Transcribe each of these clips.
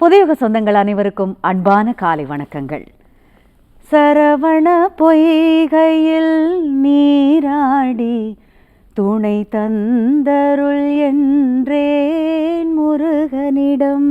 புதியுக சொந்தங்கள் அனைவருக்கும் அன்பான காலை வணக்கங்கள். சரவண பொய்கையில் நீராடி துணை தந்தருள் என்றேன் முருகனிடம்.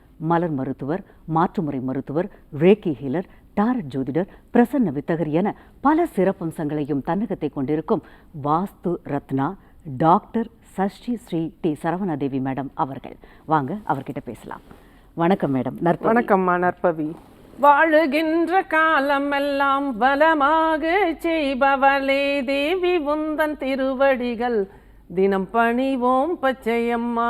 மலர் மருத்துவர் மாற்றுமுறை மருத்துவர் ரேக்கி ஹீலர் டாரட் ஜோதிடர் பிரசன்ன வித்தகர் என பல சிறப்பம்சங்களையும் தன்னகத்தை கொண்டிருக்கும் Vastu Ratna doctor Shashti Shri D Saravanadevi madam அவர்கள். வாங்க அவர்கிட்ட பேசலாம். வணக்கம் மேடம் நற்ப வணக்கம்மா நற்பவி. வாழுகின்ற காலமெல்லாம் வளமாக செய்பவளே தேவி உந்தன் திருவடிகள். தினம் பணிவோம் பச்சையம்மா.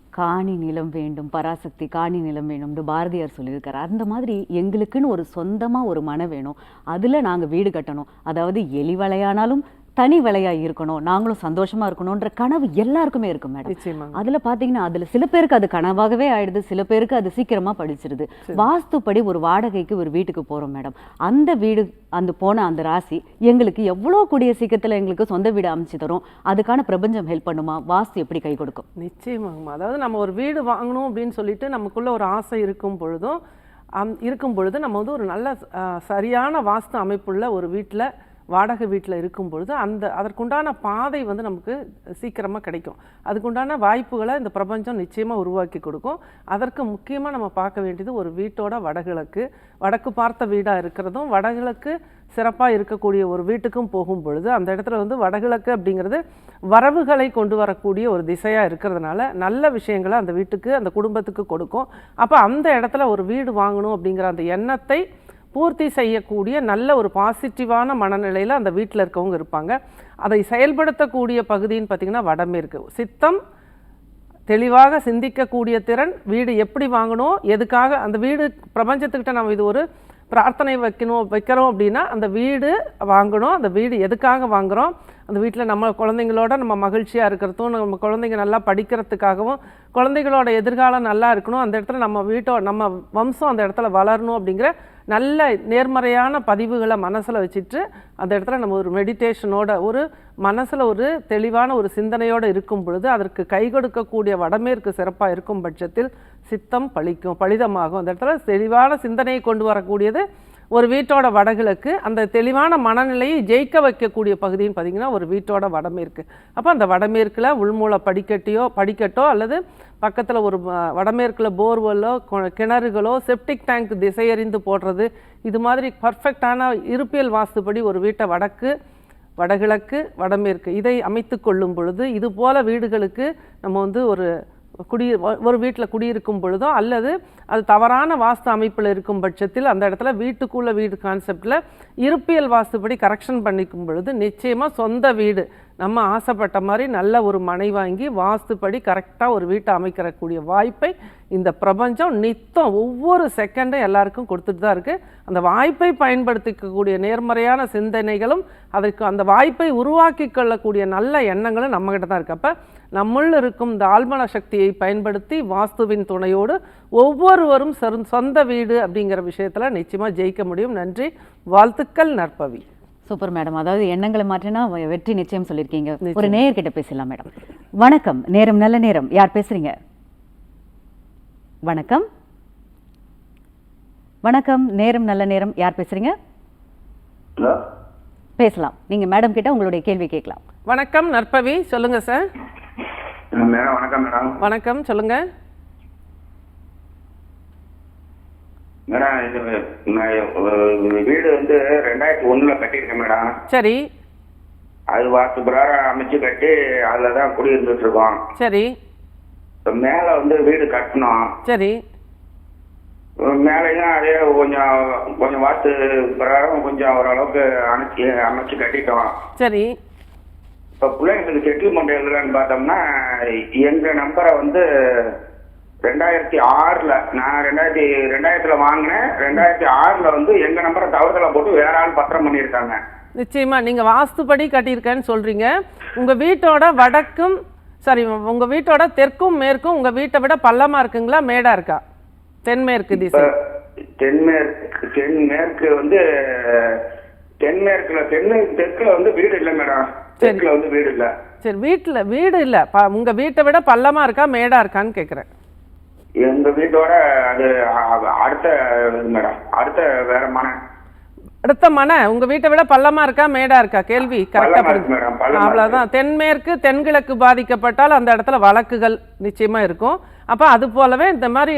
காணி நிலம் வேண்டும் பராசக்தி காணி நிலம் வேணும்னு பாரதியார் சொல்லியிருக்காரு. அந்த மாதிரி எங்களுக்குன்னு ஒரு சொந்தமாக ஒரு மனை வேணும். அதில் நாங்கள் வீடு கட்டணும். அதாவது எலி வலையானாலும் தனி வலையா இருக்கணும் நாங்களும் சந்தோஷமா இருக்கணும்ன்ற கனவு எல்லாருக்குமே இருக்கும் மேடம். அதுல பாத்தீங்கன்னா அதுல சில பேருக்கு அது கனவாகவே ஆயிடுது சில பேருக்கு அது சீக்கிரமா படிச்சிருது. வாஸ்துப்படி ஒரு வாடகைக்கு ஒரு வீட்டுக்கு போறோம் மேடம். அந்த வீடு அந்த போன அந்த ராசி எங்களுக்கு எவ்வளோ கூடிய சீக்கிரத்துல எங்களுக்கு சொந்த வீடு அமைச்சு தரும் அதுக்கான பிரபஞ்சம் ஹெல்ப் பண்ணுமா? வாஸ்து எப்படி கை கொடுக்கும்? நிச்சயமாங்கம்மா. அதாவது நம்ம ஒரு வீடு வாங்கணும் அப்படின்னு சொல்லிட்டு நமக்குள்ள ஒரு ஆசை இருக்கும் பொழுதும் அம் இருக்கும் பொழுது நம்ம வந்து ஒரு நல்ல சரியான வாஸ்து அமைப்புள்ள ஒரு வீட்டில் வாடகை வீட்டில் இருக்கும் பொழுது அந்த அதற்குண்டான பாதை வந்து நமக்கு சீக்கிரமாக கிடைக்கும். அதுக்குண்டான வாய்ப்புகளை இந்த பிரபஞ்சம் நிச்சயமாக உருவாக்கி கொடுக்கும். அதற்கு முக்கியமாக நம்ம பார்க்க வேண்டியது ஒரு வீட்டோட வடகிழக்கு. வடக்கு பார்த்த வீடாக இருக்கிறதும் வடகிழக்கு சிறப்பாக இருக்கக்கூடிய ஒரு வீட்டுக்கும் போகும் பொழுது அந்த இடத்துல வந்து வடகிழக்கு அப்படிங்கிறது வரவுகளை கொண்டு வரக்கூடிய ஒரு திசையாக இருக்கிறதுனால நல்ல விஷயங்களை அந்த வீட்டுக்கு அந்த குடும்பத்துக்கு கொடுக்கும். அப்போ அந்த இடத்துல ஒரு வீடு வாங்கணும் அப்படிங்கிற அந்த எண்ணத்தை பூர்த்தி செய்யக்கூடிய நல்ல ஒரு பாசிட்டிவான மனநிலையில் அந்த வீட்டில் இருக்கவங்க இருப்பாங்க. அதை செயல்படுத்தக்கூடிய பகுதின்னு பார்த்திங்கன்னா வடமேற்கு சித்தம் தெளிவாக சிந்திக்கக்கூடிய திறன் வீடு எப்படி வாங்கணும் எதுக்காக அந்த வீடு பிரபஞ்சத்துக்கிட்ட நம்ம இது ஒரு பிரார்த்தனை வைக்கணும் வைக்கிறோம் அப்படின்னா அந்த வீடு வாங்கணும் அந்த வீடு எதுக்காக வாங்குறோம் அந்த வீட்டில் நம்ம குழந்தைங்களோட நம்ம மகிழ்ச்சியாக இருக்கிறதும் நம்ம குழந்தைங்க நல்லா படிக்கிறதுக்காகவும் குழந்தைகளோட எதிர்காலம் நல்லா இருக்கணும் அந்த இடத்துல நம்ம வீட்டோ நம்ம வம்சம் அந்த இடத்துல வளரணும் அப்படிங்கிற நல்ல நேர்மறையான பதிவுகளை மனசில் வச்சுட்டு அந்த இடத்துல நம்ம ஒரு மெடிடேஷனோட ஒரு மனசில் ஒரு தெளிவான ஒரு சிந்தனையோடு இருக்கும் பொழுது அதற்கு கை கொடுக்கக்கூடிய வடமேற்கு சிறப்பாக இருக்கும் பட்சத்தில் சித்தம் பழிக்கும் பலிதமாகும். அந்த இடத்துல தெளிவான சிந்தனையை கொண்டு வரக்கூடியது ஒரு வீட்டோட வடகிழக்கு அந்த தெளிவான மனநிலையை ஜெயிக்க வைக்கக்கூடிய பகுதின்னு பார்த்திங்கன்னா ஒரு வீட்டோட வடமேற்கு. அப்போ அந்த வடமேற்கில் உள்மூல படிக்கட்டியோ படிக்கட்டோ அல்லது பக்கத்தில் ஒரு வடமேற்கில் போர்வெல்லோ கொ- கிணறுகளோ செப்டிக் டேங்க் திசையறிந்து போடுறது இது மாதிரி பர்ஃபெக்டான இருப்பியல் வாஸ்துப்படி ஒரு வீட்டை வடக்கு வடகிழக்கு வடமேற்கு இதை அமைத்து கொள்ளும் பொழுது இது போல வீடுகளுக்கு நம்ம வந்து ஒரு குடி ஒரு வீட்டில் குடியிருக்கும் பொழுதோ அல்லது அது தவறான வாஸ்து அமைப்பில் இருக்கும் பட்சத்தில் அந்த இடத்துல வீட்டுக்குள்ளே வீடு கான்செப்டில் இருப்பியல் வாஸ்துப்படி கரெக்ஷன் பண்ணிக்கும் பொழுது நிச்சயமாக சொந்த வீடு. நம்ம ஆசைப்பட்ட மாதிரி நல்ல ஒரு மனை வாங்கி வாஸ்துப்படி கரெக்டாக ஒரு வீட்டை அமைக்கிறக்கூடிய வாய்ப்பை இந்த பிரபஞ்சம் நித்தம் ஒவ்வொரு செகண்டும் எல்லாருக்கும் கொடுத்துட்டு தான் இருக்குது அந்த வாய்ப்பை பயன்படுத்திக்கக்கூடிய நேர்மறையான சிந்தனைகளும் அதற்கு அந்த வாய்ப்பை உருவாக்கி கொள்ளக்கூடிய நல்ல எண்ணங்களும் நம்மகிட்ட தான் இருக்குது அப்போ நம்முள் இருக்கும் இந்த ஆழ்மன சக்தியை பயன்படுத்தி வாஸ்துவின் துணையோடு ஒவ்வொருவரும் சொந்த- சொந்த வீடு அப்படிங்கிற விஷயத்தில் நிச்சயமாக ஜெயிக்க முடியும். நன்றி. வாழ்த்துக்கள் நற்பவி. Super madam. அதாவது எண்ணங்களை மாற்றினா வெற்றி நிச்சயம் சொல்லியிருக்கீங்க ஒரு நேயர்கிட்ட பேசலாம் மேடம். வணக்கம். நேரம் நல்ல நேரம். யார் பேசுறீங்க? வணக்கம். வணக்கம். நேரம் நல்ல நேரம். யார் பேசுறீங்க? பேசலாம். நீங்க மேடம் கிட்ட உங்களுடைய கேள்வி கேட்கலாம். வணக்கம் நற்பவி. சொல்லுங்க சார். மேடம்? வணக்கம் மேடம். வணக்கம் சொல்லுங்க. மேடம் இது வீடு வந்து ரெண்டாயிரத்தி ஒண்ணுல கட்டியிருக்கேன் மேடம். சரி. அது வாஸ்து பிரகாரம் அமைச்சு கட்டி அதில் தான் குடியிருந்துட்டு இருக்கோம். சரி. மேலே வந்து வீடு கட்டணும். சரி. மேலேயும் அதே கொஞ்சம் கொஞ்சம் வாஸ்து பிரகாரம் கொஞ்சம் ஓரளவுக்கு அமைச்சு அமைச்சு கட்டிட்டோம். சரி. இப்போ பிள்ளைங்களுக்கு செட்டில்மெண்ட் எழுதலான்னு பார்த்தோம்னா எங்கள் நம்பரை வந்து ரெண்டாயிரத்தி ஆறில் நான் ரெண்டாயிரத்தி ரெண்டாயிரத்துல வாங்கினேன். ரெண்டாயிரத்தி ஆறில் வந்து எங்கள் நம்பரை தவறுதலை போட்டு வேற ஆள் பத்திரம் பண்ணியிருக்காங்க. நிச்சயமா நீங்க வாஸ்துப்படி கட்டியிருக்கேன்னு சொல்றீங்க. உங்க வீட்டோட வடக்கும் சாரி உங்க வீட்டோட தெற்கும் மேற்கும் உங்க வீட்டை விட பள்ளமா இருக்குங்களா மேடா இருக்கா? தென்மேற்கு திசை. தென்மேற்கு தென்மேற்கு வந்து தென்மேற்குல தென்னு தெற்குல வந்து வீடு இல்லை மேடம். தெற்குல வந்து வீடு இல்லை. சரி வீட்டுல வீடு இல்ல. உங்க வீட்டை விட பள்ளமா இருக்கா மேடா இருக்கான்னு கேக்குறேன். எங்க வீட்டோட அது அடுத்த மேடம். அடுத்த வேற மனை. அடுத்த மனை உங்க வீட்டை விட பள்ளமா இருக்கா மேடா இருக்கா? கேள்வி கரெக்டா அவ்வளவுதான். தென்மேற்கு தென்கிழக்கு பாதிக்கப்பட்டால் அந்த இடத்துல வழக்குகள் நிச்சயமா இருக்கும். அப்ப அது போலவே இந்த மாதிரி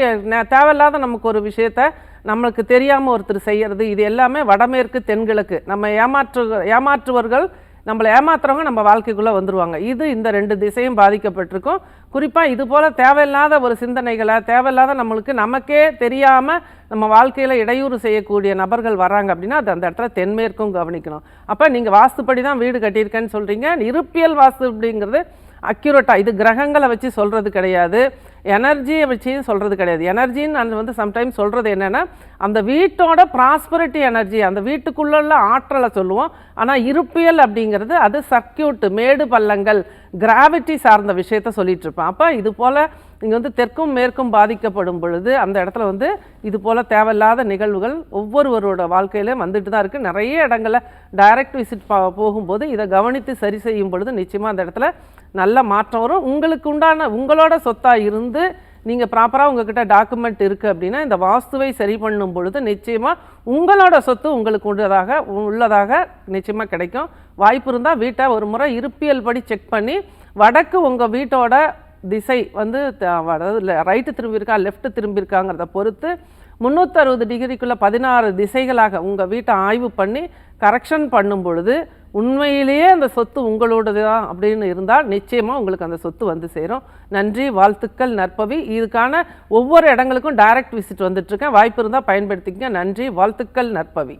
தேவையில்லாத நமக்கு ஒரு விஷயத்த நம்மளுக்கு தெரியாம ஒருத்தர் செய்யறது இது எல்லாமே வடமேற்கு தென்கிழக்கு. நம்ம ஏமாற்று ஏமாற்றுவர்கள் நம்மளை ஏமாத்துறவங்க நம்ம வாழ்க்கைக்குள்ளே வந்துருவாங்க. இது இந்த ரெண்டு திசையும் பாதிக்கப்பட்டிருக்கும். குறிப்பாக இது போல் தேவையில்லாத ஒரு சிந்தனைகளை தேவையில்லாத நம்மளுக்கு நமக்கே தெரியாமல் நம்ம வாழ்க்கையில் இடையூறு செய்யக்கூடிய நபர்கள் வராங்க அப்படின்னா அது அந்த இடத்துல தென்மேற்கும் கவனிக்கணும். அப்போ நீங்கள் வாஸ்துப்படி தான் வீடு கட்டியிருக்கேன்னு சொல்கிறீங்க இருப்பியல் வாஸ்து அப்படிங்கிறது அக்யூரேட்டாக இது கிரகங்களை வச்சு சொல்கிறது கிடையாது. எனர்ஜியை வச்சு சொல்கிறது கிடையாது. எனர்ஜின்னு நான் வந்து சம்டைம்ஸ் சொல்கிறது என்னென்னா அந்த வீட்டோட ப்ராஸ்பரிட்டி எனர்ஜி அந்த வீட்டுக்குள்ள ஆற்றலை சொல்லுவோம். ஆனால் இருப்பியல் அப்படிங்கிறது அது சர்க்கியூட்டு மேடு பள்ளங்கள் கிராவிட்டி சார்ந்த விஷயத்த சொல்லிட்டு இருப்பேன் அப்போ இது போல் இங்கே வந்து தெற்கும் மேற்கும் பாதிக்கப்படும் பொழுது அந்த இடத்துல வந்து இது போல் தேவையில்லாத நிகழ்வுகள் ஒவ்வொருவரோட வாழ்க்கையிலையும் வந்துட்டு தான் இருக்குது நிறைய இடங்களில் டைரக்ட் விசிட் போகும்போது இதை கவனித்து சரி செய்யும் பொழுது நிச்சயமாக அந்த இடத்துல நல்ல மாற்றம் வரும். உங்களுக்கு உண்டான உங்களோட சொத்தாக இருந்து நீங்கள் ப்ராப்பராக உங்ககிட்ட டாக்குமெண்ட் இருக்குது அப்படின்னா இந்த வாஸ்துவை சரி பண்ணும் பொழுது நிச்சயமாக உங்களோட சொத்து உங்களுக்கு உள்ளதாக உள்ளதாக நிச்சயமாக கிடைக்கும். வாய்ப்பு இருந்தால் வீட்டை ஒரு முறை இருப்பியல் படி செக் பண்ணி வடக்கு உங்கள் வீட்டோட திசை வந்து அதாவது ரைட்டு திரும்பியிருக்கா லெஃப்ட் திரும்பியிருக்காங்கிறத பொறுத்து முந்நூற்றறுபது டிகிரிக்குள்ளே பதினாறு திசைகளாக உங்கள் வீட்டை ஆய்வு பண்ணி கரெக்ஷன் பண்ணும் பொழுது உண்மையிலேயே அந்த சொத்து உங்களோடது தான் அப்படின்னு இருந்தால் நிச்சயமாக உங்களுக்கு அந்த சொத்து வந்து சேரும். நன்றி வாழ்த்துக்கள் நற்பவி. இதுக்கான ஒவ்வொரு இடங்களுக்கும் டைரக்ட் விசிட் வந்துட்டுருக்கேன். வாய்ப்பு இருந்தால் பயன்படுத்திக்கங்க. நன்றி வாழ்த்துக்கள் நற்பவி.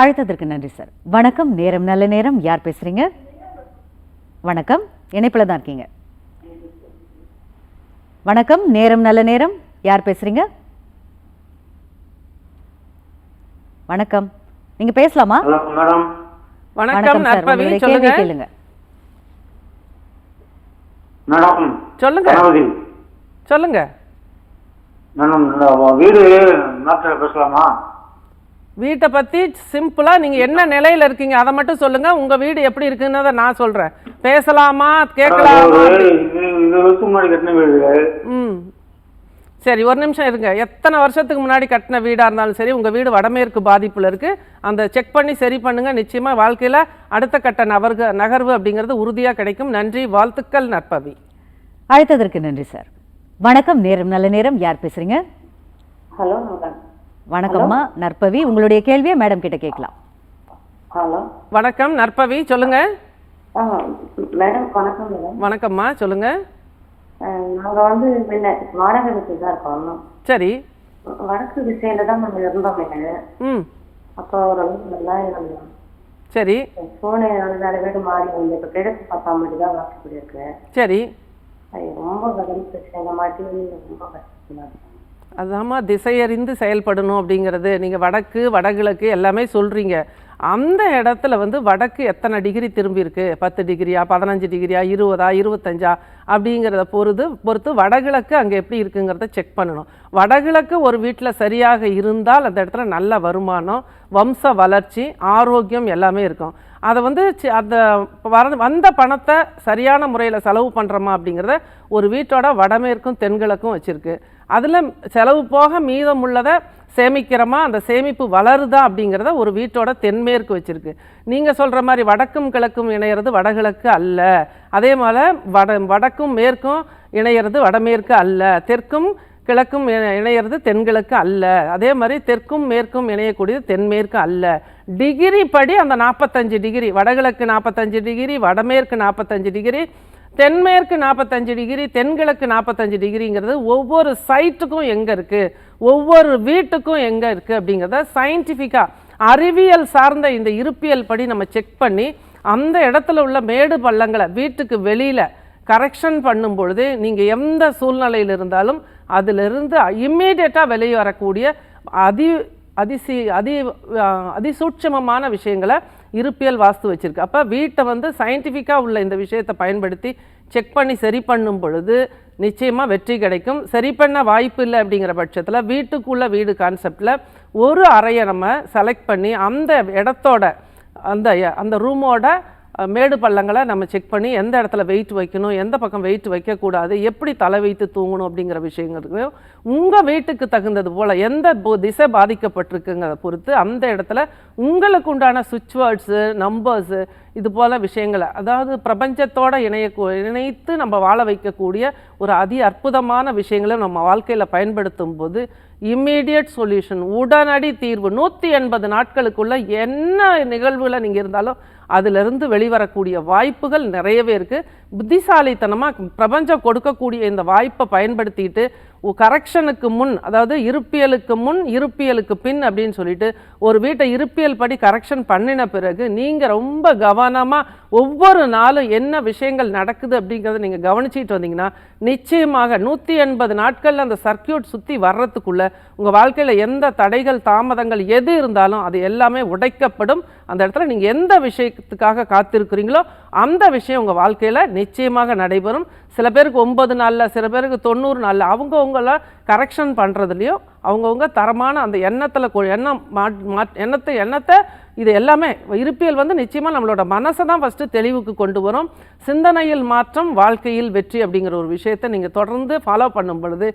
அழைத்ததற்கு நன்றி சார் வணக்கம். நேரம் நல்ல நேரம். யார் பேசுறீங்க? வணக்கம். இணைப்புல தான் இருக்கீங்க. வணக்கம். நேரம் நல்ல நேரம். யார் பேசுறீங்க? வணக்கம். நீங்க பேசலாமா? மேடம். வணக்கம் நற்பவி சொல்லுங்க. கேளுங்க. மேடம் சொல்லுங்க. சொல்லுங்க. மேடம் வீடு நாட்டில் பேசலாமா? வீட்டை பத்தி சிம்பிளா நீங்க என்ன நிலையில இருக்கீங்க அதை மட்டும் சொல்லுங்க. உங்க வீடு எப்படி இருக்குன்னு நான் சொல்றேன். பேசலாமா கேட்கலாமா? இது இது வருஷம் முன்னாடி கட்டின வீடு. ம். சரி ஒரு நிமிஷம் இருங்க. எத்தனை வருஷத்துக்கு முன்னாடி கட்டின வீடா இருந்தாலும் சரி உங்க வீடு வடமேற்கு பாதிப்புல இருக்கு. அந்த செக் பண்ணி சரி பண்ணுங்க. நிச்சயமா வாழ்க்கையில அடுத்த கட்ட நகர்வு நகர்வு அப்படிங்கிறது உறுதியா கிடைக்கும். நன்றி வாழ்த்துக்கள் நற்பவி. அழைத்ததற்கு நன்றி சார். வணக்கம் நேரம் நல்ல நேரம். யார் பேசுறீங்க? ஹலோ வணக்கம்மா நற்பவி உங்களுடைய கேள்வியை மேடம் கிட்ட கேட்கலாம். ஹலோ. வணக்கம் நற்பவி சொல்லுங்க. மேடம் வணக்கம் வணக்கம்மா சொல்லுங்க. நாங்கள் வந்து முன்ன வாடகை வீட்டில் தான் இருக்கோம் சரி. வடக்கு திசையில தான் நம்ம இருந்தோம் முன்ன ம். அப்போ ஓரளவுக்கு நல்லா இருந்தோம். சரி. சூழ்நிலை வேற வீடு மாறி வந்து இப்போ கிழக்கு பார்த்தா மட்டும் தான் வாசப்படி இருக்கு. சரி. அது ரொம்ப கடன் பிரச்சனை. மாட்டி ரொம்ப கஷ்டமா இருக்கு. அதாம்மா திசையறிந்து செயல்படணும் அப்படிங்கிறது. நீங்கள் வடக்கு வடகிழக்கு எல்லாமே சொல்கிறீங்க அந்த இடத்துல வந்து வடக்கு எத்தனை டிகிரி திரும்பி இருக்கு? பத்து டிகிரியா பதினஞ்சு டிகிரியா இருபதா இருபத்தஞ்சா அப்படிங்கிறத பொறுத்து பொறுத்து வடகிழக்கு அங்கே எப்படி இருக்குங்கிறத செக் பண்ணணும். வடகிழக்கு ஒரு வீட்டில் சரியாக இருந்தால் அந்த இடத்துல நல்ல வருமானம் வம்ச வளர்ச்சி ஆரோக்கியம் எல்லாமே இருக்கும். அதை வந்து அந்த வர வந்த பணத்தை சரியான முறையில் செலவு பண்ணுறோமா அப்படிங்கிறத ஒரு வீட்டோட வடமேற்கும் தென்கிழக்கும் வச்சுருக்கு. அதில் செலவு போக மீதம் உள்ளதை சேமிக்கிறோமா? அந்த சேமிப்பு வளருதா அப்படிங்கிறத ஒரு வீட்டோட தென்மேற்கு வச்சுருக்கு. நீங்கள் சொல்கிற மாதிரி வடக்கும் கிழக்கும் இணையிறது வடகிழக்கு அல்ல. அதே போல் வட வடக்கும் மேற்கும் இணையிறது வடமேற்கு அல்ல. தெற்கும் கிழக்கும் இணையிறது தென்கிழக்கு அல்ல. அதே மாதிரி தெற்கும் மேற்கும் இணையக்கூடியது தென்மேற்கு அல்ல. டிகிரி படி அந்த நாற்பத்தஞ்சு டிகிரி வடகிழக்கு நாற்பத்தஞ்சு டிகிரி வடமேற்கு நாற்பத்தஞ்சு டிகிரி தென்மேற்கு நாற்பத்தஞ்சு டிகிரி தென்கிழக்கு நாற்பத்தஞ்சு டிகிரிங்கிறது ஒவ்வொரு சைட்டுக்கும் எங்கே இருக்குது ஒவ்வொரு வீட்டுக்கும் எங்கே இருக்குது அப்படிங்கிறத சயின்டிஃபிக்காக அறிவியல் சார்ந்த இந்த இருப்பியல் படி நம்ம செக் பண்ணி அந்த இடத்துல உள்ள மேடு பள்ளங்களை வீட்டுக்கு வெளியில் கரெக்ஷன் பண்ணும் பொழுது நீங்கள் எந்த சூழ்நிலையில் இருந்தாலும் அதிலிருந்து இம்மீடியட்டாக வெளியே வரக்கூடிய அதி அதிசி அதி அதிசூட்சமமான விஷயங்களை இருப்பியல் வாஸ்து வச்சுருக்கு. அப்போ வீட்டை வந்து சயின்டிஃபிக்காக உள்ள இந்த விஷயத்தை பயன்படுத்தி செக் பண்ணி சரி பண்ணும் பொழுது நிச்சயமாக வெற்றி கிடைக்கும். சரி பண்ண வாய்ப்பு இல்லை அப்படிங்கிற பட்சத்தில் வீட்டுக்குள்ளே வீடு கான்செப்டில் ஒரு அறையை நம்ம செலக்ட் பண்ணி அந்த இடத்தோட அந்த அந்த ரூமோட மேடு பள்ளங்களை நம்ம செக் பண்ணி எந்த இடத்துல வெயிட் வைக்கணும் எந்த பக்கம் வெயிட் வைக்கக்கூடாது எப்படி தலை வைத்து தூங்கணும் அப்படிங்கிற விஷயங்களுக்கு உங்கள் வீட்டுக்கு தகுந்தது போல் எந்த திசை பாதிக்கப்பட்டிருக்குங்கிறத பொறுத்து அந்த இடத்துல உங்களுக்கு உண்டான சுவிட்ச் வேர்ட்ஸு நம்பர்ஸு இது போல் விஷயங்களை. அதாவது பிரபஞ்சத்தோடு இணைய இணைத்து நம்ம வாழ வைக்கக்கூடிய ஒரு அதி அற்புதமான விஷயங்களை நம்ம வாழ்க்கையில் பயன்படுத்தும் போது இம்மீடியட் சொல்யூஷன் உடனடி தீர்வு நூற்றி எண்பது நாட்களுக்குள்ள என்ன நிகழ்வுகளை நீங்கள் இருந்தாலும் அதிலிருந்து வெளிவரக்கூடிய வாய்ப்புகள் நிறையவே இருக்குது புத்திசாலித்தனமாக பிரபஞ்சம் கொடுக்கக்கூடிய இந்த வாய்ப்பை பயன்படுத்திட்டு கரெக்ஷனுக்கு முன் அதாவது இருப்பியலுக்கு முன் இருப்பியலுக்கு பின் அப்படின்னு சொல்லிட்டு ஒரு வீட்டை இருப்பியல் படி கரெக்ஷன் பண்ணின பிறகு நீங்கள் ரொம்ப கவனமாக ஒவ்வொரு நாளும் என்ன விஷயங்கள் நடக்குது அப்படிங்கிறத நீங்கள் கவனிச்சிட்டு வந்தீங்கன்னா நிச்சயமாக நூற்றி எண்பது நாட்களில் அந்த சர்க்கியூட் சுற்றி வர்றதுக்குள்ளே உங்கள் வாழ்க்கையில் எந்த தடைகள் தாமதங்கள் எது இருந்தாலும் அது எல்லாமே உடைக்கப்படும். அந்த இடத்துல நீங்கள் எந்த விஷயத்துக்காக காத்திருக்கிறீங்களோ அந்த விஷயம் உங்கள் வாழ்க்கையில் நிச்சயமாக நடைபெறும். சில பேருக்கு ஒன்பது நாளில் சில பேருக்கு தொண்ணூறு நாளில் அவங்கவுங்கள கரெக்ஷன் பண்ணுறதுலையும் அவங்கவுங்க தரமான அந்த எண்ணத்தில் எண்ணம் மாட் எண்ணத்தை எண்ணத்தை இது எல்லாமே இருப்பியல் வந்து நிச்சயமாக நம்மளோட மனசை தான் ஃபஸ்ட்டு தெளிவுக்கு கொண்டு வரும். சிந்தனையில் மாற்றம் வாழ்க்கையில் வெற்றி அப்படிங்கிற ஒரு விஷயத்தை நீங்கள் தொடர்ந்து ஃபாலோ பண்ணும் பொழுது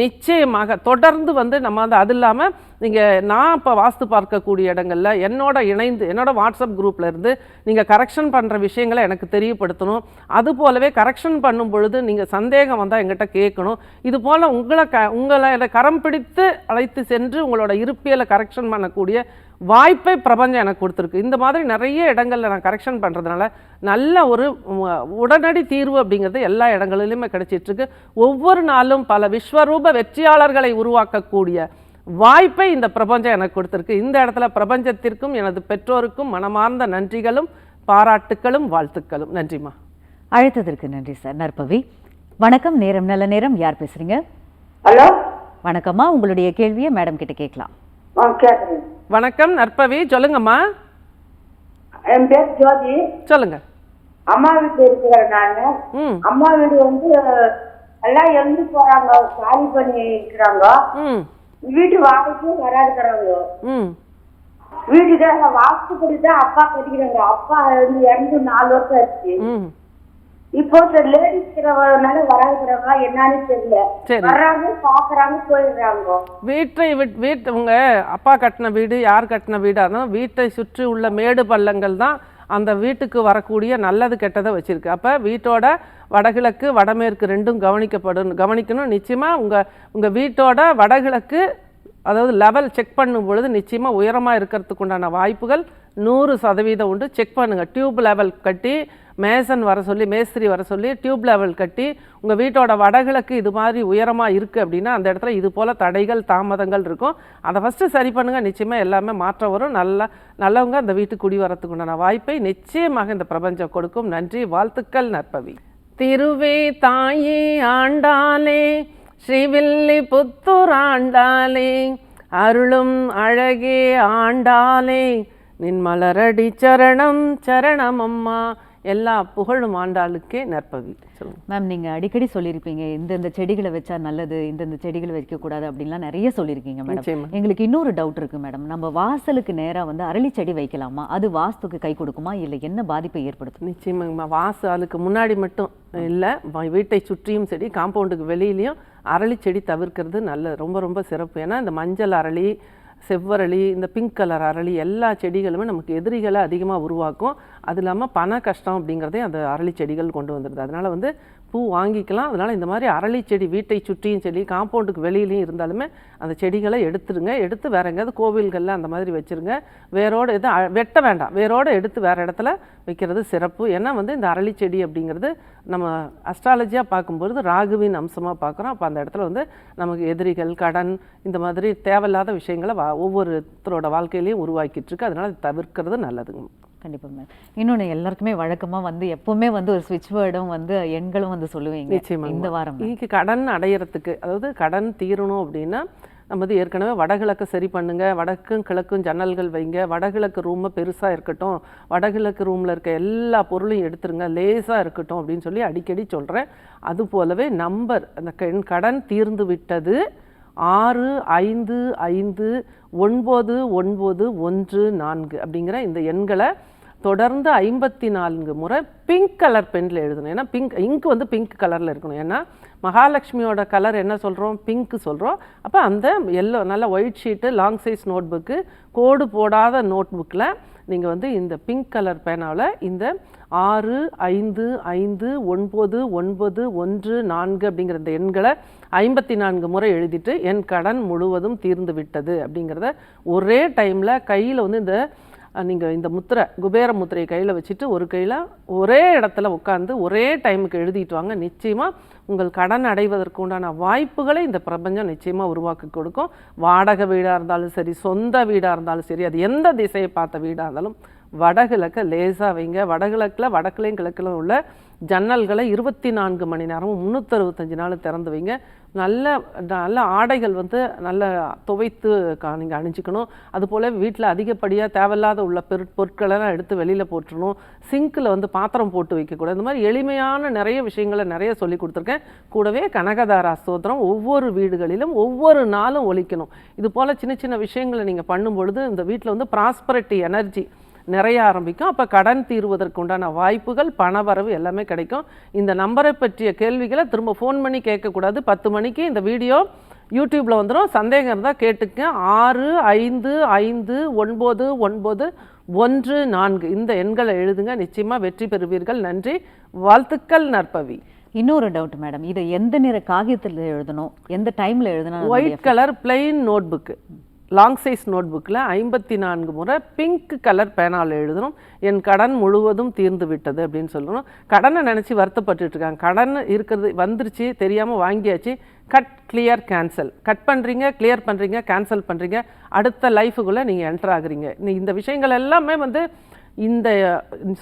நிச்சயமாக தொடர்ந்து வந்து நம்ம வந்து அது இல்லாமல் நீங்கள் நான் இப்போ வாஸ்து பார்க்கக்கூடிய இடங்கள்ல என்னோட இணைந்து என்னோட வாட்ஸ்அப் குரூப்பில் இருந்து நீங்கள் கரெக்ஷன் பண்ணுற விஷயங்களை எனக்கு தெரியப்படுத்தணும். அது போலவே கரெக்ஷன் பண்ணும் பொழுது நீங்கள் சந்தேகம் வந்தால் எங்கிட்ட கேட்கணும். இது போல் உங்களை க உங்களை கரம் பிடித்து அழைத்து சென்று உங்களோட இருப்பியலை கரெக்ஷன் பண்ணக்கூடிய வாய்ப்பை பிரபஞ்சம் எனக்கு கொடுத்துருக்கு. இந்த மாதிரி நிறைய இடங்கள்ல நான் கரெக்ஷன் பண்ணுறதுனால நல்ல ஒரு உடனடி தீர்வு அப்படிங்கிறது எல்லா இடங்களிலுமே கிடைச்சிட்டு இருக்கு ஒவ்வொரு நாளும் பல விஸ்வரூப வெற்றியாளர்களை உருவாக்கக்கூடிய வாய்ப்பை இந்த பிரபஞ்சம் எனக்கு கொடுத்துருக்கு. இந்த இடத்துல பிரபஞ்சத்திற்கும் எனது பெற்றோருக்கும் மனமார்ந்த நன்றிகளும் பாராட்டுக்களும் வாழ்த்துக்களும். நன்றிம்மா. அழைத்ததற்கு நன்றி சார். நற்பவி வணக்கம். நேரம் நல்ல நேரம். யார் பேசுறீங்க? ஹலோ? வணக்கம்மா. உங்களுடைய கேள்வியை மேடம் கிட்ட கேட்கலாம். வணக்கம் நற்பவி. சொல்லுங்கம்மா. என் பேர் ஜோதி. சொல்லுங்க. அம்மா வீட்டில் இருக்கிறேன் நான். அம்மா வீடு வந்து எல்லாம் எழுந்து போறாங்க. காலி பண்ணி இருக்கிறாங்க வீட்டு வாடகைக்கும் வராதுக்கிறாங்க ம். வீட்டுக்கு வாஸ்துப்படி தான் அப்பா கட்டிக்கிறாங்க அப்பா வந்து இறந்து நாலு வருஷம் ஆச்சு. இப்போ லேடிஸ் வராதுக்கிறாங்க என்னன்னு தெரியல. வர்றாங்க பாக்குறாங்க போயிடுறாங்க. வீட்டை விட் வீட்டு உங்க அப்பா கட்டின வீடு யார் கட்டின வீடாக இருந்தாலும் வீட்டை சுற்றி உள்ள மேடு பள்ளங்கள் தான் அந்த வீட்டுக்கு வரக்கூடிய நல்லது கெட்டதை வச்சிருக்கு. அப்போ வீட்டோட வடகிழக்கு வடமேற்கு ரெண்டும் கவனிக்கப்படும் கவனிக்கணும். நிச்சயமாக உங்கள் உங்கள் வீட்டோட வடகிழக்கு அதாவது லெவல் செக் பண்ணும் பொழுது நிச்சயமாக உயரமாக இருக்கிறதுக்கு உண்டான வாய்ப்புகள் நூறு சதவீதம் உண்டு. செக் பண்ணுங்கள் டியூப் லெவல் கட்டி மேசன் வர சொல்லி மேஸ்திரி வர சொல்லி டியூப் லெவல் கட்டி உங்கள் வீட்டோட வடகிழக்கு இது மாதிரி உயரமாக இருக்குது அப்படின்னா அந்த இடத்துல இது போல் தடைகள் தாமதங்கள் இருக்கும். அதை ஃபஸ்ட்டு சரி பண்ணுங்கள் நிச்சயமாக எல்லாமே மாற்றம் வரும். நல்லா நல்லவங்க அந்த வீட்டுக்கு குடி வரத்துக்கு உண்டான வாய்ப்பை நிச்சயமாக இந்த பிரபஞ்சம் கொடுக்கும். நன்றி வாழ்த்துக்கள் நற்பவி. திருவே தாயே ஆண்டாலே ஸ்ரீவில்லி புத்தூர் ஆண்டாலே அருளும் அழகே ஆண்டாலே நின் மலரடி சரணம் சரணம் அம்மா. எல்லா புகழும் ஆண்டாளுக்கே நற்பவி மேம் நீங்க அடிக்கடி சொல்லியிருப்பீங்க இந்தந்த செடிகளை வச்சா நல்லது இந்தந்த செடிகளை வைக்கக்கூடாது அப்படின்லாம் நிறைய சொல்லியிருக்கீங்க மேடம். எங்களுக்கு இன்னொரு டவுட் இருக்கு மேடம் நம்ம வாசலுக்கு நேரா வந்து அரளி செடி வைக்கலாமா? அது வாஸ்துக்கு கை கொடுக்குமா? இல்லை என்ன பாதிப்பை ஏற்படுத்தும்? நிச்சயமாங்கம்மா வாசலுக்கு முன்னாடி மட்டும் இல்லை வீட்டை சுற்றியும் சரி காம்பவுண்டுக்கு வெளியிலையும் அரளி செடி தவிர்க்கிறது நல்ல ரொம்ப ரொம்ப சிறப்பு. ஏன்னா இந்த மஞ்சள் அரளி செவ்வரளி இந்த பிங்க் கலர் அரளி எல்லா செடிகளுமே நமக்கு எதிரிகளை அதிகமாக உருவாக்கும். அது இல்லாமல் பண கஷ்டம் அப்படிங்கிறதையும் அந்த அரளி செடிகள் கொண்டு வந்துடுது அதனால் வந்து பூ வாங்கிக்கலாம். அதனால் இந்த மாதிரி அரளி செடி வீட்டை சுற்றியும் செடி காம்பவுண்டுக்கு வெளியிலையும் இருந்தாலுமே அந்த செடிகளை எடுத்துருங்க. எடுத்து வேற எங்கேயாவது கோவில்களில் அந்த மாதிரி வச்சுருங்க. வேரோடு எதுவும் வெட்ட வேண்டாம். வேரோடு எடுத்து வேறு இடத்துல வைக்கிறது சிறப்பு. ஏன்னா வந்து இந்த அரளி செடி அப்படிங்கிறது நம்ம அஸ்ட்ராலஜியாக பார்க்கும்பொழுது ராகுவின் அம்சமாக பார்க்குறோம். அப்போ அந்த இடத்துல வந்து நமக்கு எதிரிகள் கடன் இந்த மாதிரி தேவையில்லாத விஷயங்களை வா ஒவ்வொருத்தரோட வாழ்க்கையிலையும் உருவாக்கிட்டு இருக்கு. அதனால் தவிர்க்கிறது நல்லதுங்க. கண்டிப்பா மேம் இன்னொன்னு எல்லாருக்குமே வழக்கமா வந்து எப்பவுமே வந்து ஒரு ஸ்விட்ச் வேர்டும் வந்து எண்களும் வந்து சொல்லுவீங்க நிச்சயமா இந்த வாரம் இன்னைக்கு கடன் அடையறதுக்கு அதாவது கடன் தீரணும் அப்படின்னா நம்ம வந்து ஏற்கனவே வடகிழக்கு சரி பண்ணுங்க வடக்கும் கிழக்கும் ஜன்னல்கள் வைங்க வடகிழக்கு ரூமை பெருசாக இருக்கட்டும் வடகிழக்கு ரூமில் இருக்க எல்லா பொருளையும் எடுத்துருங்க லேசாக இருக்கட்டும் அப்படின்னு சொல்லி அடிக்கடி சொல்கிறேன் அது போலவே நம்பர் அந்த கண் கடன் தீர்ந்து விட்டது ஆறு ஐந்து ஐந்து ஒன்பது ஒன்பது ஒன்று நான்கு அப்படிங்கிற இந்த எண்களை தொடர்ந்து ஐம்பத்தி நான்கு முறை பிங்க் கலர் பெனில் எழுதணும். ஏன்னா பிங்க் இங்க் வந்து பிங்க் கலரில் இருக்கணும். ஏன்னா மகாலட்சுமியோட கலர் என்ன சொல்கிறோம் பிங்க் சொல்கிறோம் அப்போ அந்த எல்லோ நல்ல ஒயிட் ஷீட்டு லாங் சைஸ் நோட்புக்கு கோடு போடாத நோட்புக்கில் நீங்கள் வந்து இந்த பிங்க் கலர் பேனாவில் இந்த ஆறு ஐந்து ஐந்து ஒன்பது ஒன்பது ஒன்று நான்கு அப்படிங்கிற இந்த எண்களை ஐம்பத்தி நான்கு முறை எழுதிட்டு என் கடன் முழுவதும் தீர்ந்து விட்டது அப்படிங்கிறத ஒரே டைமில் கையில் வந்து இந்த நீங்கள் இந்த முத்திரை குபேர முத்திரையை கையில் வச்சுட்டு ஒரு கையில் ஒரே இடத்துல உட்காந்து ஒரே டைமுக்கு எழுதிட்டு வாங்க. நிச்சயமாக உங்கள் கடன் அடைவதற்கு உண்டான வாய்ப்புகளை இந்த பிரபஞ்சம் நிச்சயமாக உருவாக்கி கொடுக்கும். வாடகை வீடாக இருந்தாலும் சரி சொந்த வீடாக இருந்தாலும் சரி அது எந்த திசையை பார்த்த வீடாக இருந்தாலும் வடகிழக்க லேசாக வைங்க. வடகிழக்கில் வடக்குலையும் கிழக்கிலும் உள்ள ஜன்னல்களை இருபத்தி நான்கு மணி நேரமும் முந்நூற்றறுபத்தஞ்சு நாள் திறந்து வைங்க. நல்ல நல்ல ஆடைகள் வந்து நல்ல துவைத்து கா நீங்கள் அணிஞ்சிக்கணும். அதுபோல் வீட்டில் அதிகப்படியாக தேவையில்லாத உள்ள பெரு பொருட்களெல்லாம் எடுத்து வெளியில் போட்டுடணும் சிங்கில் வந்து பாத்திரம் போட்டு வைக்கக்கூடாது. இந்த மாதிரி எளிமையான நிறைய விஷயங்களை நிறைய சொல்லி கொடுத்துருக்கேன். கூடவே கனகதாரா ஸ்தோத்திரம் ஒவ்வொரு வீடுகளிலும் ஒவ்வொரு நாளும் ஒழிக்கணும் இது போல் சின்ன சின்ன விஷயங்களை நீங்கள் பண்ணும் பொழுது இந்த வீட்டில் வந்து ப்ராஸ்பரிட்டி எனர்ஜி நிறைய ஆரம்பிக்கும். அப்போ கடன் தீர்வதற்கு உண்டான வாய்ப்புகள் பணவரவு எல்லாமே கிடைக்கும். இந்த நம்பரை பற்றிய கேள்விகளை திரும்ப ஃபோன் பண்ணி கேட்கக்கூடாது. பத்து மணிக்கு இந்த வீடியோ யூடியூப்பில் வந்துடும் சந்தேகம் இருந்தால் கேட்டுக்க. ஆறு ஐந்து ஐந்து ஒன்பது ஒன்பது ஒன்று நான்கு. இந்த எண்களை எழுதுங்க. நிச்சயமாக வெற்றி பெறுவீர்கள். நன்றி. வாழ்த்துக்கள் நற்பவி. இன்னொரு டவுட் மேடம் இதை எந்த நிற காகிதத்தில் எழுதணும்? எந்த டைம்ல எழுதணும் white colour plain நோட்புக்கு long size நோட்புக்கில் ஐம்பத்தி நான்கு முறை பிங்க் கலர் பேனால் எழுதணும். என் கடன் முழுவதும் தீர்ந்து விட்டது அப்படின்னு சொல்லணும். கடனை நினச்சி வருத்தப்பட்டுருக்காங்க கடன் இருக்கிறது வந்துருச்சு தெரியாமல் வாங்கியாச்சு. கட் கிளியர் கேன்சல் கட் பண்ணுறீங்க கிளியர் பண்ணுறீங்க கேன்சல் பண்ணுறீங்க அடுத்த லைஃபுக்குள்ளே நீங்கள் என்டர் ஆகுறீங்க. நீ இந்த விஷயங்கள் எல்லாமே வந்து இந்த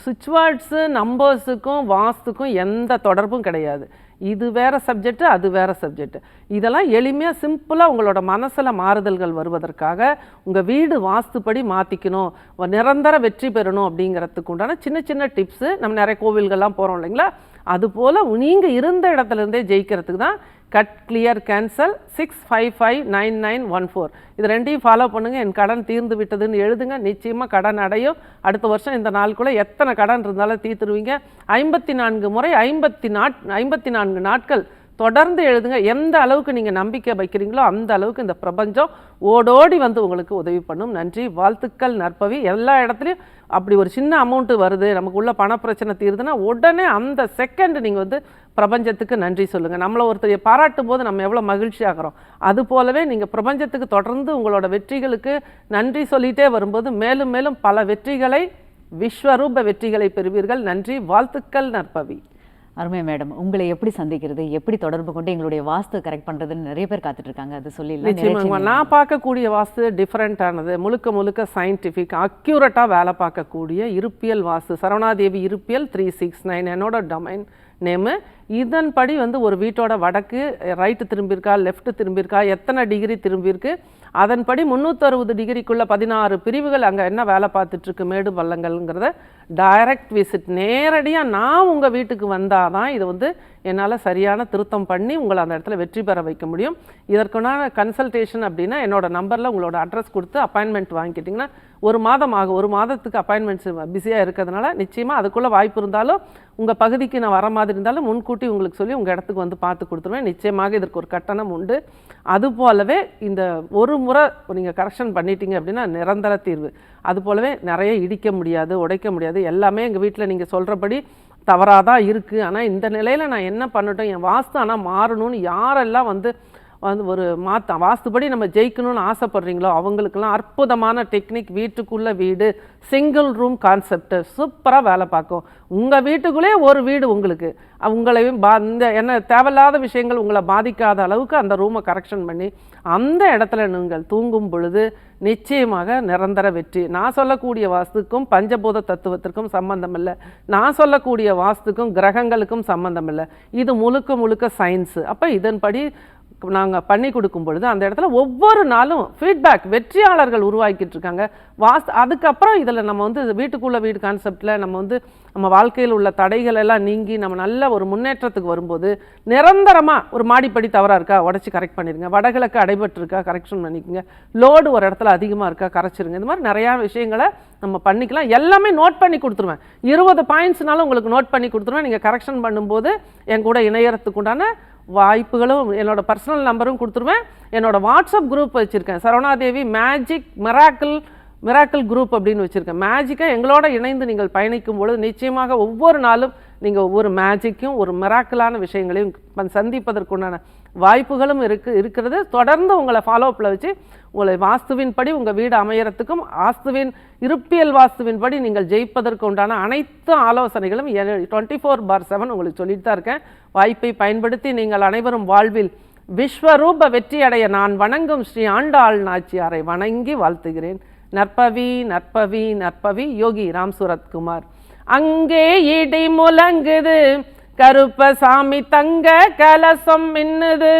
சுவிட்ச் வேர்ட்ஸு நம்பர்ஸுக்கும் வாஸ்துக்கும் எந்த தொடர்பும் கிடையாது. இது வேறு சப்ஜெக்ட்டு அது வேறு சப்ஜெக்ட் இதெல்லாம் எளிமையாக சிம்பிளாக உங்களோட மனசில் மாறுதல்கள் வருவதற்காக உங்கள் வீடு வாஸ்துப்படி மாற்றிக்கணும் நிரந்தர வெற்றி பெறணும் அப்படிங்கிறதுக்கு உண்டான சின்ன சின்ன டிப்ஸு நம்ம நிறைய கோவில்கள்லாம் போகிறோம் இல்லைங்களா? அதுபோல் நீங்கள் இருந்த இடத்துல இருந்தே ஜெயிக்கிறதுக்கு தான் cut clear cancel six five five nine nine one four இது ரெண்டையும் ஃபாலோ பண்ணுங்கள் என் கடன் தீர்ந்து விட்டதுன்னு எழுதுங்க. நிச்சயமாக கடன் அடையும். அடுத்த வருஷம் இந்த நாளுக்குள்ளே எத்தனை கடன் இருந்தாலும் தீர்த்துருவீங்க. ஐம்பத்தி நான்கு முறை ஐம்பத்தி நாட் ஐம்பத்தி நான்கு நாட்கள் தொடர்ந்து எழுதுங்க. எந்த அளவுக்கு நீங்கள் நம்பிக்கை வைக்கிறீங்களோ அந்த அளவுக்கு இந்த பிரபஞ்சம் ஓடோடி வந்து உங்களுக்கு உதவி பண்ணும். நன்றி. வாழ்த்துக்கள் நற்பவி. எல்லா இடத்துலையும் அப்படி ஒரு சின்ன அமௌண்ட்டு வருது. நமக்கு உள்ள பண பிரச்சனை தீருதுன்னா உடனே அந்த செகண்ட் நீங்கள் வந்து பிரபஞ்சத்துக்கு நன்றி சொல்லுங்கள் நம்மளை ஒருத்தரை பாராட்டும் போது நம்ம எவ்வளோ மகிழ்ச்சி ஆகிறோம். அது போலவே நீங்கள் பிரபஞ்சத்துக்கு தொடர்ந்து உங்களோட வெற்றிகளுக்கு நன்றி சொல்லிட்டே வரும்போது மேலும் மேலும் பல வெற்றிகளை விஸ்வரூப வெற்றிகளை பெறுவீர்கள். நன்றி. வாழ்த்துக்கள் நற்பவி. அருமை மேடம். உங்களை எப்படி சந்திக்கிறது எப்படி தொடர்பு கொண்டு எங்களுடைய வாஸ்து கரெக்ட் பண்றதுன்னு நிறைய பேர் காத்துட்டு இருக்காங்க அது சொல்லிடலாம். நிச்சயமா நான் பார்க்கக்கூடிய வாஸ்து டிஃப்ரெண்ட்டானது முழுக்க முழுக்க சயின்டிஃபிக் அக்யூரேட்டாக வேலை பார்க்கக்கூடிய இருப்பியல் வாஸ்து. சரவணாதேவி இருப்பியல் த்ரீ சிக்ஸ் நைன் என்னோட டொமைன் நேமு இதன்படி வந்து ஒரு வீட்டோட வடக்கு ரைட்டு திரும்பியிருக்கா லெஃப்ட்டு திரும்பியிருக்கா எத்தனை டிகிரி திரும்பியிருக்கு அதன்படி முந்நூற்றறுபது டிகிரிக்குள்ளே பதினாறு பிரிவுகள் அங்கே என்ன வேலை பார்த்துட்ருக்கு? மேடு பள்ளங்கள்ங்கிறத டைரக்ட் விசிட் நேரடியாக நான் உங்கள் வீட்டுக்கு வந்தால் தான் இது வந்து என்னால் சரியான திருத்தம் பண்ணி உங்களை அந்த இடத்துல வெற்றி பெற வைக்க முடியும். இதற்குண்டான கன்சல்டேஷன் அப்படின்னா என்னோடய நம்பரில் உங்களோட அட்ரஸ் கொடுத்து அப்பாயின்மெண்ட் வாங்கிக்கிட்டிங்கன்னா ஒரு மாதம் ஆகும். ஒரு மாதத்துக்கு அப்பாயின்மெண்ட்ஸ் பிஸியாக இருக்கிறதுனால நிச்சயமாக அதுக்குள்ளே வாய்ப்பு இருந்தாலும் உங்கள் பகுதிக்கு நான் வர மாதிரி இருந்தாலும் முன்கூட்டி உங்களுக்கு சொல்லி உங்கள் இடத்துக்கு வந்து பார்த்து கொடுத்துருவேன். நிச்சயமாக இதற்கு ஒரு கட்டணம் உண்டு. அது போலவே இந்த ஒரு முறை நீங்கள் கரெக்ஷன் பண்ணிட்டீங்க அப்படின்னா நிரந்தர தீர்வு. அது போலவே நிறைய இடிக்க முடியாது உடைக்க முடியாது. எல்லாமே எங்கள் வீட்டில் நீங்கள் சொல்கிறபடி தவறாக தான் இருக்குது ஆனால் இந்த நிலையில் நான் என்ன பண்ணட்டும்? என் வாஸ்து ஆனால் மாறணும்னு யாரெல்லாம் வந்து வந்து ஒரு மாத்த வாஸ்துபடி நம்ம ஜெயிக்கணும்னு ஆசைப்படுறீங்களோ அவங்களுக்கெல்லாம் அற்புதமான டெக்னிக் வீட்டுக்குள்ளே வீடு சிங்கிள் ரூம் கான்செப்ட் சூப்பராக வேலை பார்க்கும். உங்கள் வீட்டுக்குள்ளேயே ஒரு வீடு உங்களுக்கு. உங்களையும் பா இந்த என்ன தேவையில்லாத விஷயங்கள் உங்களை பாதிக்காத அளவுக்கு அந்த ரூமை கரெக்ஷன் பண்ணி அந்த இடத்துல நீங்கள் தூங்கும் பொழுது நிச்சயமாக நிரந்தர வெற்றி. நான் சொல்லக்கூடிய வாஸ்துக்கும் பஞ்சபூத தத்துவத்திற்கும் சம்பந்தம் இல்லை நான் சொல்லக்கூடிய வாஸ்துக்கும் கிரகங்களுக்கும் சம்பந்தம் இல்லை இது முழுக்க முழுக்க சயின்ஸு அப்போ இதன்படி நாங்கள் பண்ணி கொடுக்கும் பொழுது அந்த இடத்துல ஒவ்வொரு நாளும் ஃபீட்பேக் வெற்றியாளர்கள் உருவாக்கிட்டு இருக்காங்க. வாஸ்து அதுக்கப்புறம் இதில் நம்ம வந்து வீட்டுக்குள்ள வீடு கான்செப்டில் நம்ம வந்து நம்ம வாழ்க்கையில் உள்ள தடைகள் எல்லாம் நீங்கி நம்ம நல்ல ஒரு முன்னேற்றத்துக்கு வரும்போது நிரந்தரமாக ஒரு மாடிப்படி தவறாக இருக்கா? உடச்சி கரெக்ட் பண்ணிடுங்க. வடகிழக்கு அடைபட்டுருக்கா கரெக்ஷன் பண்ணிக்கோங்க. லோடு ஒரு இடத்துல அதிகமாக இருக்கா? கரைச்சிருங்க. இந்த மாதிரி நிறையா விஷயங்களை நம்ம பண்ணிக்கலாம். எல்லாமே நோட் பண்ணி கொடுத்துருவேன். இருபது பாயிண்ட்ஸ்னாலும் உங்களுக்கு நோட் பண்ணி கொடுத்துருவேன். நீங்கள் கரெக்ஷன் பண்ணும்போது என் கூட இணையறதுக்கு உண்டான வாய்ப்புகளும் என்னோடய பர்சனல் நம்பரும் கொடுத்துருவேன். என்னோடய வாட்ஸ்அப் குரூப் வச்சுருக்கேன். Saravanadevi magic miracle miracle group அப்படின்னு வச்சுருக்கேன். மேஜிக்கை எங்களோட இணைந்து நீங்கள் பயணிக்கும் பொழுது நிச்சயமாக ஒவ்வொரு நாளும் நீங்கள் ஒவ்வொரு மேஜிக்கும் ஒரு மிராக்கிளான விஷயங்களையும் சந்திப்பதற்குண்டான வாய்ப்புகளும் இருக்கு இருக்கிறது. தொடர்ந்து உங்களை ஃபாலோ அப்பில் வச்சு உங்களை வாஸ்துவின் படி உங்கள் வீடு அமையறதுக்கும் வாஸ்துவின் இருப்பியல் வாஸ்துவின் படி நீங்கள் ஜெயிப்பதற்கு உண்டான அனைத்து ஆலோசனைகளும் டுவெண்ட்டி ஃபோர் பார் செவன் உங்களுக்கு சொல்லிட்டு தான் இருக்கேன். வாய்ப்பை பயன்படுத்தி நீங்கள் அனைவரும் வாழ்வில் விஸ்வரூப வெற்றியடைய நான் வணங்கும் ஸ்ரீ ஆண்டாள் நாச்சியாரை வணங்கி வாழ்த்துகிறேன். நற்பவி நற்பவி நற்பவி யோகி ராம் சூரத்குமார் அங்கே இடி முழங்குது கருப்பசாமி தங்க கலசம் மின்னுது.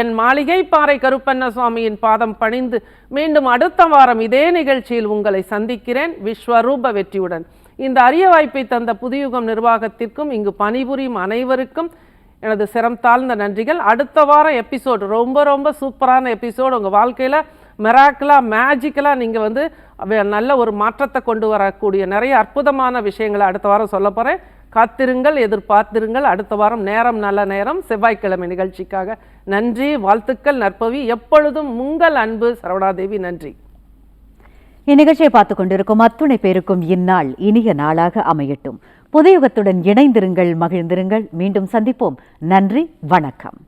என் மாளிகை பாறை கருப்பண்ண சுவாமியின் பாதம் பணிந்து மீண்டும் அடுத்த வாரம் இதே நிகழ்ச்சியில் உங்களை சந்திக்கிறேன் விஸ்வரூப வெற்றியுடன். இந்த அரிய வாய்ப்பை தந்த புதியுகம் நிர்வாகத்திற்கும் இங்கு பணிபுரியும் அனைவருக்கும் எனது சிரம் தாழ்ந்த நன்றிகள். அடுத்த வாரம் எபிசோடு ரொம்ப ரொம்ப சூப்பரான எபிசோடு உங்கள் வாழ்க்கையில் மெராக்கலாக மேஜிக்கலாக நீங்கள் வந்து நல்ல ஒரு மாற்றத்தை கொண்டு வரக்கூடிய நிறைய அற்புதமான விஷயங்களை அடுத்த வாரம் சொல்ல போகிறேன் காத்திருங்கள் எதிர்பார்த்திருங்கள். அடுத்த வாரம் நேரம் நல்ல நேரம். செவ்வாய்க்கிழமை நிகழ்ச்சிக்காக நன்றி வாழ்த்துக்கள் நற்பவி. எப்பொழுதும் உங்கள் அன்பு. சரவணாதேவி நன்றி. இந்நிகழ்ச்சியை பார்த்து கொண்டிருக்கும் அத்துணை பேருக்கும் இந்நாள் இனிய நாளாக அமையட்டும். புதையுகத்துடன் இணைந்திருங்கள் மகிழ்ந்திருங்கள். மீண்டும் சந்திப்போம். நன்றி வணக்கம்.